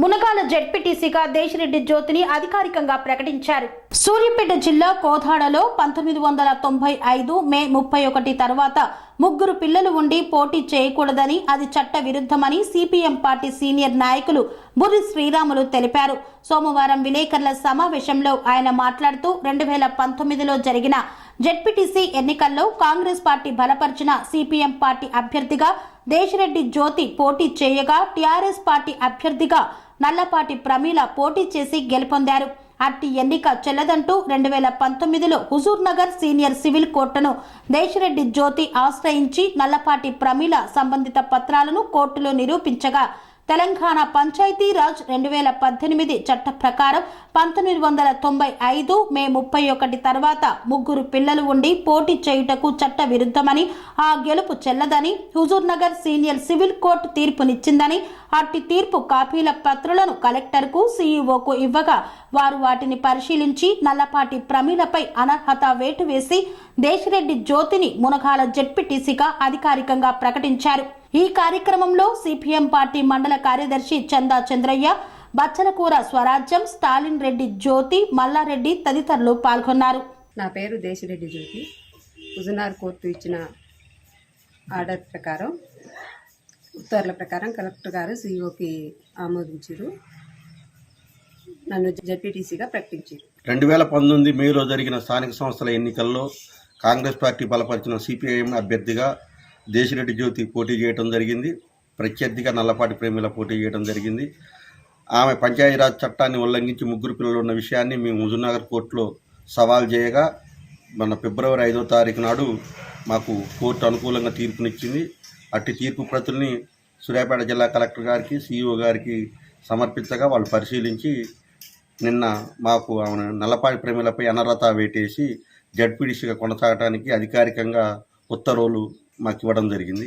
మునగాల జడ్పీటీసీగా దేశిరెడ్డి జ్యోతిని అధికారికంగా ప్రకటించారు. సూర్యాపేట జిల్లా కోదాడలో పంతొమ్మిది వందల తొంభై ఐదు మే ముప్పై ఒకటి తర్వాత ముగ్గురు పిల్లలు ఉండి పోటీ చేయకూడదని అది చట్ట విరుద్ధమని సిపిఎం పార్టీ సీనియర్ నాయకులు బుర్రి శ్రీరాములు తెలిపారు. సోమవారం విలేకరుల సమావేశంలో ఆయన మాట్లాడుతూ రెండు వేల పంతొమ్మిదిలో జరిగిన జెడ్పీటీసీ ఎన్నికల్లో కాంగ్రెస్ పార్టీ బలపరిచిన సిపిఎం పార్టీ అభ్యర్థిగా దేశిరెడ్డి జ్యోతి పోటీ చేయగా టీఆర్ఎస్ పార్టీ అభ్యర్థిగా నల్లపాటి ప్రమీల పోటీ చేసి గెలుపొందారు. అట్టి ఎన్నిక చెల్లదంటూ రెండు వేల పంతొమ్మిదిలో హుజూర్ నగర్ సీనియర్ సివిల్ కోర్టును దేశిరెడ్డి జ్యోతి ఆశ్రయించి నల్లపాటి ప్రమీల సంబంధిత పత్రాలను కోర్టులో నిరూపించగా తెలంగాణ పంచాయతీ రాజ్ రెండు వేల పద్దెనిమిది చట్ట ప్రకారం పంతొమ్మిది వందల తొంభై ఐదు మే ముప్పై ఒకటి తర్వాత ముగ్గురు పిల్లలు ఉండి పోటీ చేయుటకు చట్ట విరుద్ధమని ఆ గెలుపు చెల్లదని Huzurnagar senior civil court తీర్పునిచ్చిందని అట్టి తీర్పు కాపీల పత్రులను కలెక్టర్కు సీఈఓకు ఇవ్వగా వారు వాటిని పరిశీలించి నల్లపాటి ప్రమీలపై అనర్హత వేటు వేసి దేశిరెడ్డి జ్యోతిని మునగాల జెడ్పీటీసీగా అధికారికంగా ప్రకటించారు. ఈ కార్యక్రమంలో సిపిఎం పార్టీ మండల కార్యదర్శి చందా చంద్రయ్య బచ్చలకూర స్వరాజ్యం స్టాలిన్ రెడ్డి జ్యోతి మల్లారెడ్డి తదితరులు పాల్గొన్నారు. నా పేరు దేశిరెడ్డి జ్యోతి. హుజునార్ కోర్టు ఇచ్చిన ఆర్డర్ ప్రకారం ఉత్తర్వుల ప్రకారం కలెక్టర్ గారు సిఇఓకి ఆమోదించారు. నన్ను జడ్పీటీసీగా ప్రకటించారు. రెండు వేల పంతొమ్మిది మేలో జరిగిన స్థానిక సంస్థల ఎన్నికల్లో కాంగ్రెస్ పార్టీ బలపరిచిన సిపిఐఎం అభ్యర్థిగా దేశిరెడ్డి జ్యోతి పోటీ చేయడం జరిగింది. ప్రత్యర్థిగా నల్లపాటి ప్రేమిల పోటీ చేయడం జరిగింది. ఆమె పంచాయతీరాజ్ చట్టాన్ని ఉల్లంఘించి ముగ్గురు పిల్లలు ఉన్న విషయాన్ని మేము హుజూర్నగర్ కోర్టులో సవాల్ చేయగా మన ఫిబ్రవరి ఐదో తారీఖు నాడు మాకు కోర్టు అనుకూలంగా తీర్పునిచ్చింది. అట్టి తీర్పు ప్రతుల్ని సూర్యాపేట జిల్లా కలెక్టర్ గారికి సీఈఓ గారికి సమర్పించగా వాళ్ళు పరిశీలించి నిన్న మాకు ఆమె నల్లపాటి ప్రేమిలపై అనర్హత వేటేసి జడ్పీడీసీగా కొనసాగడానికి అధికారికంగా ఉత్తర్వులు మాకు ఇవ్వడం జరిగింది.